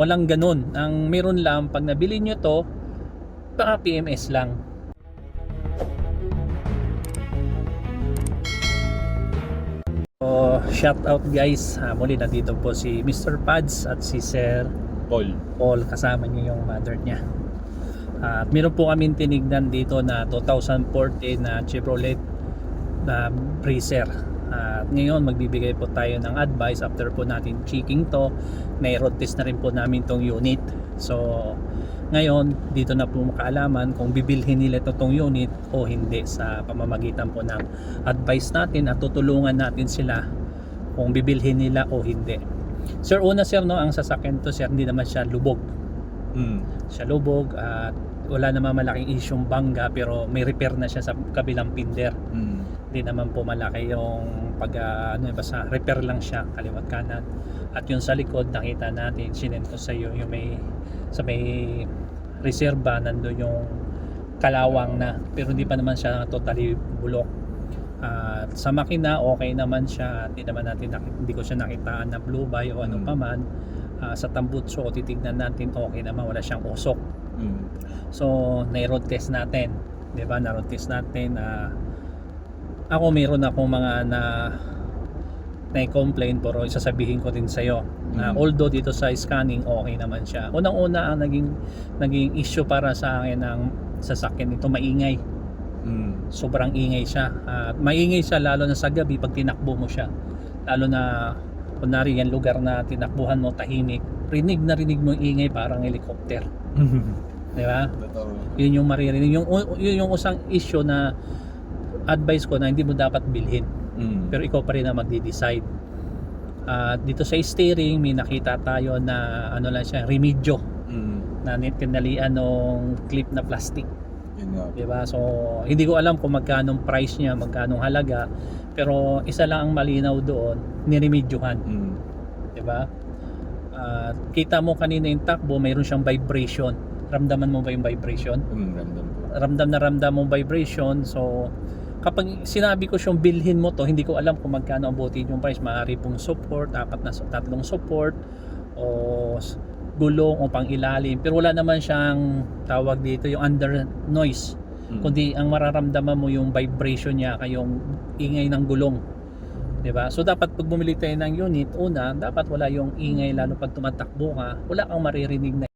Walang ganun. Ang meron lang, pag nabili nyo to, baka PMS lang. So, shout out guys. Ah, muli nandito po si Mr. Pads at si Sir Paul. Paul kasama niya yung mother niya. At meron po kami tinignan dito na 2014 na Chevrolet na Breezer. At ngayon magbibigay po tayo ng advice after po natin checking to. May-road test na rin po namin tong unit. So ngayon dito na po makaalaman kung bibilhin nila itong unit o hindi sa pamamagitan po ng advice natin at tutulungan natin sila kung bibilhin nila o hindi. Sir, una sir, no, ang sasakyan to sir, hindi naman siya lubog. Mm. Siya lubog at wala naman malaking isyong bangga pero may repair na siya sa kabilang pinder. Mm. Hindi naman po malaki yung pag ah, ano basta repair lang siya kaliwat kanan. At yung sa likod nakita natin sinend ko sa iyo yung may sa may reserva nandoon yung kalawang na pero hindi pa naman siya totally bulok. At sa makina okay naman siya hindi naman natin hindi ko siya nakitaan na blue by o ano Mm. pa man. Ah, sa tambutso titignan natin okay naman wala siyang usok. Mm. So, na-road test natin. 'Di ba? Na-road test natin. ah ako meron akong mga na na-complain pero isasabihin ko din sa iyo na Mm. although dito sa scanning okay naman siya. Unang-una ang naging naging issue para sa akin ng sasakyan nito maingay. Mm. Sobrang ingay siya. At maingay siya lalo na sa gabi pag tinakbo mo siya. Lalo na kunwari yan lugar na tinakbuhan mo tahimik. Rinig na rinig mo ingay parang helicopter. Di ba? Yun yung maririnig yung yun yung usang issue na advice ko na hindi mo dapat bilhin Mm. pero ikaw pa rin na magde-decide at dito sa steering may nakita tayo na ano lang siya remedyo Mm. na tinalian ng clip na plastic Yun nga. di ba so hindi ko alam kung magkano price niya magkano halaga pero isa lang ang malinaw doon niremedyohan Mm. di ba at kita mo kanina yung takbo mayroon siyang vibration ramdaman mo ba yung vibration Mm. Random po. ramdam na ramdam mong vibration so kapag sinabi ko siyang bilhin mo to hindi ko alam kung magkano ang buti yung price. Maaari pong support apat na tatlong support o gulong o pang ilalim pero wala naman siyang tawag dito yung under noise. Mm. kundi ang mararamdaman mo yung vibration niya kayong ingay ng gulong. 'di ba? So dapat pag bumili tayo ng unit una dapat wala yung ingay lalo pag tumatakbo ka wala kang maririnig na